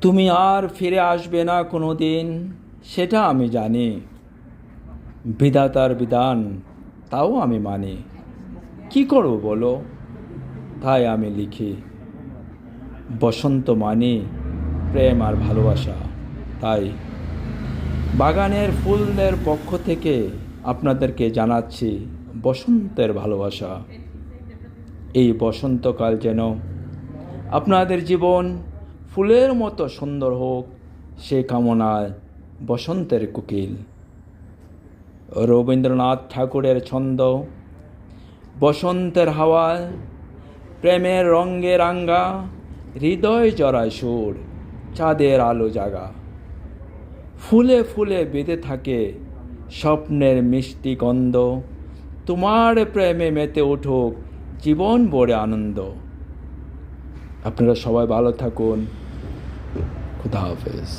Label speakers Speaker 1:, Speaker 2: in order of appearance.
Speaker 1: তুমি আর ফিরে আসবে না কোনো দিন সেটা আমি জানি। বিধাতার বিধান, তাও আমি মানি। কি করব বলো? তাই আমি লিখি। বসন্ত মানি, প্রেম আর ভালোবাসা। তাই বাগানের ফুলদের পক্ষ থেকে আপনাদেরকে জানাচ্ছি বসন্তের ভালোবাসা। এই বসন্তকাল যেন আপনাদের জীবন ফুলের মতো সুন্দর হোক, সে কামনায় বসন্তের কুকিল। রবীন্দ্রনাথ ঠাকুরের ছন্দ, বসন্তের হাওয়ায় প্রেমের রঙ্গে রাঙ্গা, হৃদয় জড়ায় সুর, চাঁদের আলো জাগা। ফুলে ফুলে বেঁধে থাকে স্বপ্নের মিষ্টি গন্ধ, তোমার প্রেমে মেতে উঠুক জীবন ভরে আনন্দ। আপনারা সবাই ভালো থাকুন। খুদা হাফেজ